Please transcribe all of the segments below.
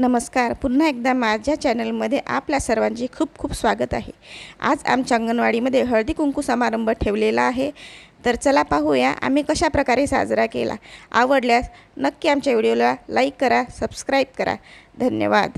नमस्कार. पुन्हा एकदा माझ्या चॅनलमध्ये आपल्या सर्वांचे खूप खूप स्वागत आहे. आज आमच्या अंगणवाडीमध्ये हळदी कुंकू समारंभ ठेवलेला आहे. तर चला पाहूया आम्ही कशा प्रकारे साजरा केला. आवडल्यास नक्की आमच्या व्हिडिओला लाईक करा सबस्क्राईब करा. धन्यवाद.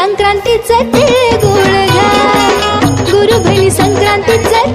संक्रांतीचं ते गुळ घ्या गुरुभरी संक्रांतीचं